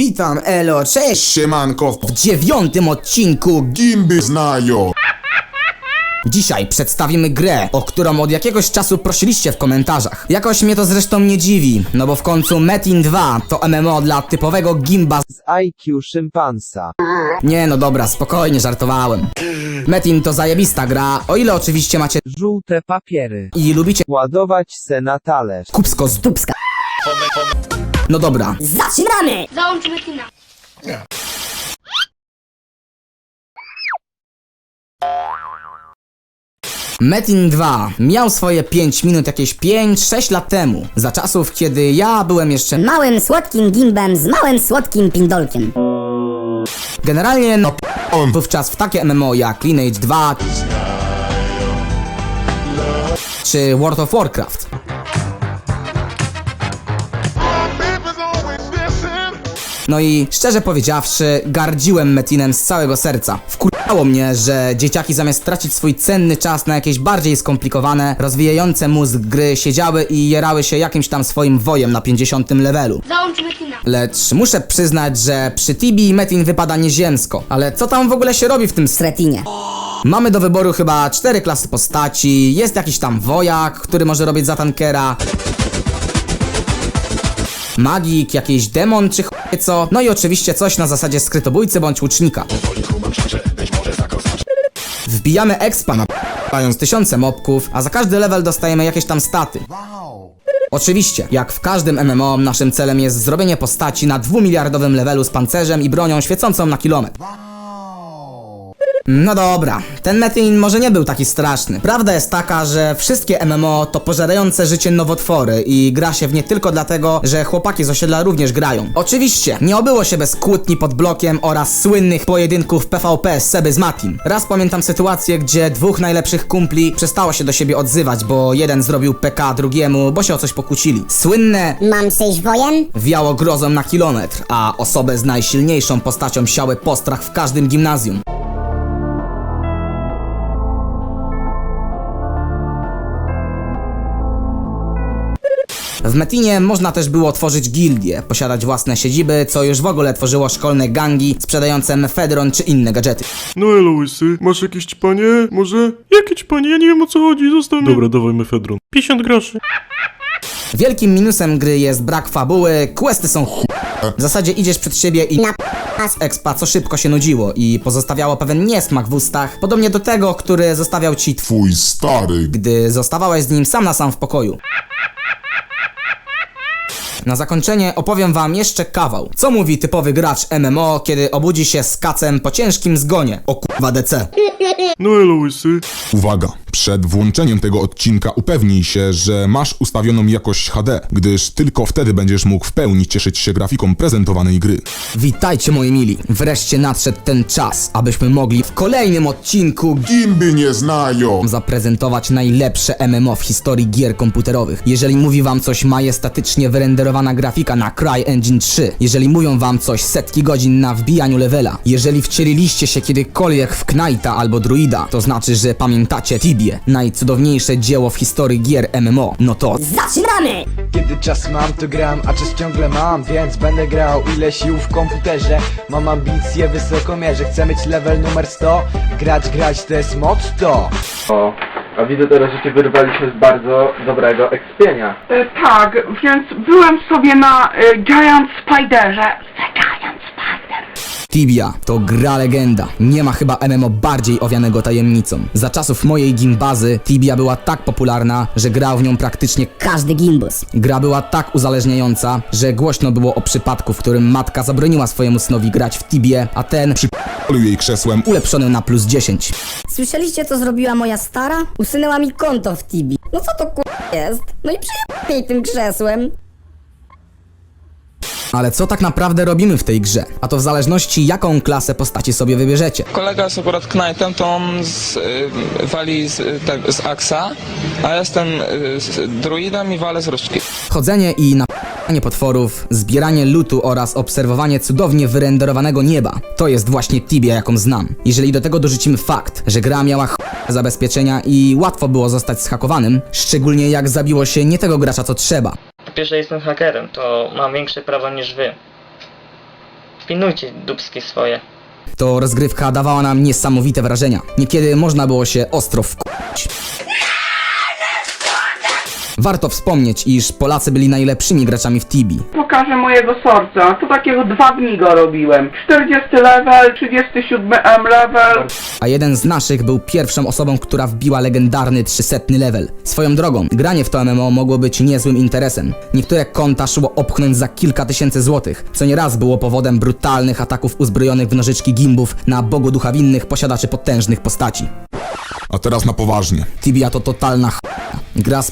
Witam, Elo, cześć! Siemanko, W dziewiątym odcinku gimby znają. Dzisiaj przedstawimy grę, o którą od jakiegoś czasu prosiliście w komentarzach. Jakoś mnie to zresztą nie dziwi, no bo w końcu Metin 2 to MMO dla typowego gimba z... z IQ szympansa. Nie no dobra, spokojnie, żartowałem. Metin to zajebista gra, o ile oczywiście macie Żółte papiery. i lubicie Ładować se na talerz. kupsko z dupska. No dobra, Zaczynamy! Załącz Metina. Metin 2 miał swoje 5 minut jakieś 5-6 lat temu, za czasów kiedy ja byłem jeszcze małym słodkim gimbem z małym słodkim pindolkiem. generalnie no On wówczas w takie MMO jak Lineage 2 czy World of Warcraft. No i szczerze powiedziawszy, gardziłem Metinem z całego serca. Wkurzało mnie, że dzieciaki zamiast tracić swój cenny czas na jakieś bardziej skomplikowane, rozwijające mózg gry, siedziały i jerały się jakimś tam swoim wojem na 50 levelu. Załącz Metina. Lecz muszę przyznać, że przy Tibi Metin wypada nieziemsko. Ale co tam w ogóle się robi w tym Sretinie. Mamy do wyboru chyba cztery klasy postaci, jest jakiś tam wojak, który może robić za tankera. Magik, jakiś demon czy chuje co, no i oczywiście coś na zasadzie skrytobójcy bądź łucznika. Wbijamy expa napając tysiące mobków, a za każdy level dostajemy jakieś tam staty. Oczywiście, jak w każdym MMO, naszym celem jest zrobienie postaci na dwumiliardowym levelu z pancerzem i bronią świecącą na kilometr. No dobra, ten Metin może nie był taki straszny. Prawda jest taka, że wszystkie MMO to pożerające życie nowotwory i gra się w nie tylko dlatego, że chłopaki z osiedla również grają. Oczywiście, nie obyło się bez kłótni pod blokiem oraz słynnych pojedynków PvP z Seby z Matim. Raz pamiętam sytuację, gdzie dwóch najlepszych kumpli przestało się do siebie odzywać, bo jeden zrobił PK drugiemu, bo się o coś pokłócili. Słynne Mam sejść wojen? wiało grozą na kilometr, a osobę z najsilniejszą postacią siały postrach w każdym gimnazjum. W Metinie można też było tworzyć gildie, posiadać własne siedziby, co już w ogóle tworzyło szkolne gangi sprzedające mefedron czy inne gadżety. No elo łysy, masz jakieś ćpanie? Może? Jakie ćpanie? Ja nie wiem o co chodzi, zostaw mnie. Dobra, dawaj mefedron. 50 groszy. Wielkim minusem gry jest brak fabuły, questy są ch... W zasadzie idziesz przed siebie i Na z expa, co szybko się nudziło i pozostawiało pewien niesmak w ustach, podobnie do tego, który zostawiał ci twój, Twój stary. gdy zostawałeś z nim sam na sam w pokoju. Na zakończenie opowiem wam jeszcze kawał. Co mówi typowy gracz MMO, kiedy obudzi się z kacem po ciężkim zgonie? O kurwa DC. No elo łysy. Uwaga, przed włączeniem tego odcinka upewnij się, że masz ustawioną jakość HD, gdyż tylko wtedy będziesz mógł w pełni cieszyć się grafiką prezentowanej gry. Witajcie moi mili. Wreszcie nadszedł ten czas, abyśmy mogli w kolejnym odcinku Gimby nie znają. zaprezentować najlepsze MMO w historii gier komputerowych. Jeżeli mówi wam coś majestatycznie wyrenderowana grafika na CryEngine 3, jeżeli mówią wam coś setki godzin na wbijaniu levela, jeżeli wcieliliście się kiedykolwiek w Knighta albo Druida, to znaczy, że pamiętacie Tibie, najcudowniejsze dzieło w historii gier MMO, no to Zaczynamy! Kiedy czas mam, to gram, a czas ciągle mam Więc będę grał ile sił w komputerze. Mam ambicje wysoko mierzę Chcę mieć level numer 100 Grać, grać to jest motto O, a widzę teraz, że cię wyrwaliśmy z bardzo dobrego ekspienia. E, tak, więc byłem sobie na e, Giant Spiderze. Spider. Tibia to gra legenda. Nie ma chyba MMO bardziej owianego tajemnicą. Za czasów mojej gimbazy Tibia była tak popularna, że grał w nią praktycznie Każdy gimbus. Gra była tak uzależniająca, że głośno było o przypadku, w którym matka zabroniła swojemu synowi grać w Tibie, a ten Przypalił jej krzesłem. ulepszony na plus 10. Słyszeliście co zrobiła moja stara? Usunęła mi konto w Tibi. No co to kur... jest? No i przyjechał jej tym krzesłem. Ale co tak naprawdę robimy w tej grze? A to w zależności jaką klasę postaci sobie wybierzecie. Kolega jest akurat Knightem, to on z, y, wali z, y, tak, z Axa, a ja jestem y, z druidem i walę z różdżki. Chodzenie i napadanie potworów, zbieranie lutu oraz obserwowanie cudownie wyrenderowanego nieba. To jest właśnie Tibia, jaką znam. Jeżeli do tego dorzucimy fakt, że gra miała ch... zabezpieczenia i łatwo było zostać schakowanym, szczególnie jak zabiło się nie tego gracza co trzeba. Po pierwsze jestem hakerem, to mam większe prawa niż wy. Pilnujcie dubskie swoje. To rozgrywka dawała nam niesamowite wrażenia. Niekiedy można było się ostro wkurzyć. Warto wspomnieć, iż Polacy byli najlepszymi graczami w Tibi. Pokażę mojego sorca. To takiego dwa dni go robiłem. 40 level, 37 M level. a jeden z naszych był pierwszą osobą, która wbiła legendarny 300 level. Swoją drogą, granie w to MMO mogło być niezłym interesem. Niektóre konta szło opchnąć za kilka tysięcy złotych, co nieraz było powodem brutalnych ataków uzbrojonych w nożyczki gimbów na bogu ducha winnych posiadaczy potężnych postaci. A teraz na poważnie. Tibia to totalna ch... Gra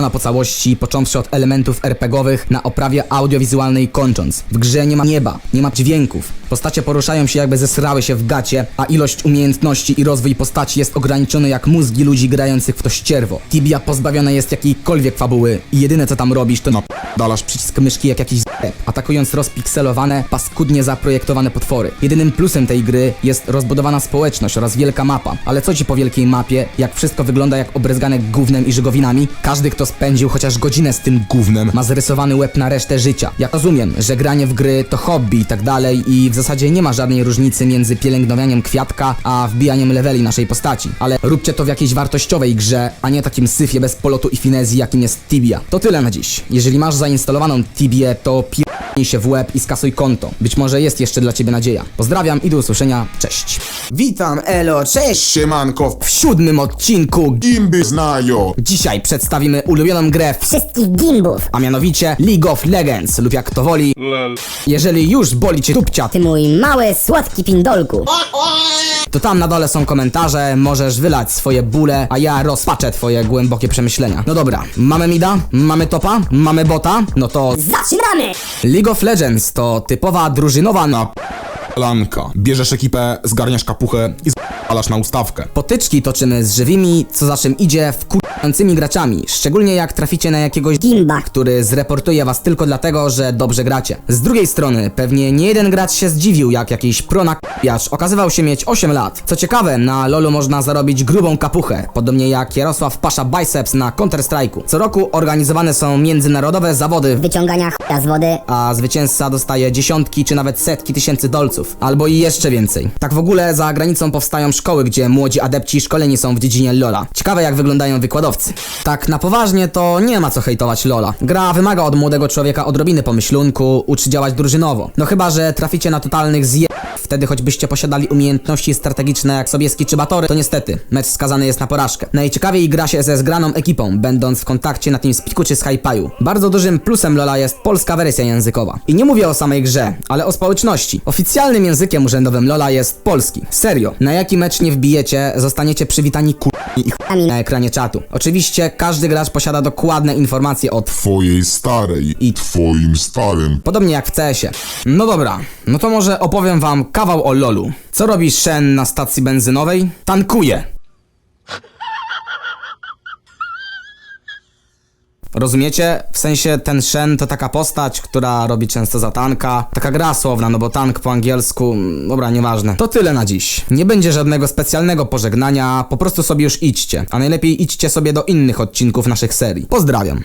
na po całości, począwszy od elementów RPGowych na oprawie audiowizualnej kończąc. W grze nie ma nieba, nie ma dźwięków. Postacie poruszają się jakby zesrały się w gacie, a ilość umiejętności i rozwój postaci jest ograniczony jak mózgi ludzi grających w to ścierwo. Tibia pozbawiona jest jakiejkolwiek fabuły i jedyne co tam robisz to Dalasz przycisk myszki jak jakiś zep, atakując rozpikselowane, paskudnie zaprojektowane potwory. Jedynym plusem tej gry jest rozbudowana społeczność oraz wielka mapa. Ale co ci po wielkiej mapie, jak wszystko wygląda jak obryzgane gównem i żygowinami? Każdy, kto spędził chociaż godzinę z tym gównem. ma zarysowany łeb na resztę życia. Ja rozumiem, że granie w gry to hobby i tak dalej i w zasadzie nie ma żadnej różnicy między pielęgnowaniem kwiatka, a wbijaniem leveli naszej postaci. Ale róbcie to w jakiejś wartościowej grze, a nie takim syfie bez polotu i finezji, jakim jest Tibia. To tyle na dziś. Jeżeli masz zainstalowaną Tibię, to pi***nij się w łeb i skasuj konto. Być może jest jeszcze dla ciebie nadzieja. Pozdrawiam i do usłyszenia. Cześć. Witam, elo, cześć! Siemanko, W siódmym odcinku gimby znają. dzisiaj przedstawimy ulubioną grę Wszystkich gimbów. a mianowicie League of Legends lub jak to woli. Lel. Jeżeli już boli cię tupcia, Ty mój mały, słodki pindolku. to tam na dole są komentarze, możesz wylać swoje bóle, a ja rozpaczę twoje głębokie przemyślenia. No dobra, mamy mida, mamy topa, mamy bota, no to Zaczynamy! League of Legends to typowa drużynowa na Lanka. Bierzesz ekipę, zgarniasz kapuchę i alasz na ustawkę. potyczki toczymy z żywymi, co za czym idzie wkurzającymi graczami, szczególnie jak traficie na jakiegoś Gimba. który zreportuje was tylko dlatego, że dobrze gracie. Z drugiej strony, pewnie nie jeden gracz się zdziwił, jak jakiś pronakiacz okazywał się mieć 8 lat. Co ciekawe, na LoLu można zarobić grubą kapuchę, podobnie jak Jarosław Pasza Biceps na Counter-Strike'u. Co roku organizowane są międzynarodowe zawody, Wyciągania ch**a z wody. a zwycięzca dostaje dziesiątki czy nawet setki tysięcy dolców, albo i jeszcze więcej. Tak w ogóle za granicą powstają szkoły, gdzie młodzi adepci szkoleni są w dziedzinie LoLa. Ciekawe jak wyglądają wykładowcy. Tak na poważnie to nie ma co hejtować LoLa. Gra wymaga od młodego człowieka odrobiny pomyślunku, uczy działać drużynowo. No chyba, że traficie na totalnych zje... Wtedy choćbyście posiadali umiejętności strategiczne jak Sobieski czy Batory, to niestety, mecz skazany jest na porażkę. Najciekawiej gra się ze zgraną ekipą, będąc w kontakcie na TeamSpeaku czy Skype'u. Bardzo dużym plusem LoLa jest polska wersja językowa. I nie mówię o samej grze, ale o społeczności. Oficjalnym językiem urzędowym LoLa jest polski. Serio. Na jaki mecz nie wbijecie, zostaniecie przywitani ku... i na ekranie czatu. Oczywiście każdy gracz posiada dokładne informacje od Twojej starej I- twoim starym. Podobnie jak w CS-ie. No dobra, no to może opowiem wam kawał o LoLu. Co robi Shen na stacji benzynowej? Tankuje. Rozumiecie? W sensie ten Shen to taka postać, która robi często za tanka. Taka gra słowna, no bo tank po angielsku, mm, dobra, nieważne. To tyle na dziś. Nie będzie żadnego specjalnego pożegnania, po prostu sobie już idźcie. A najlepiej idźcie sobie do innych odcinków naszych serii. Pozdrawiam.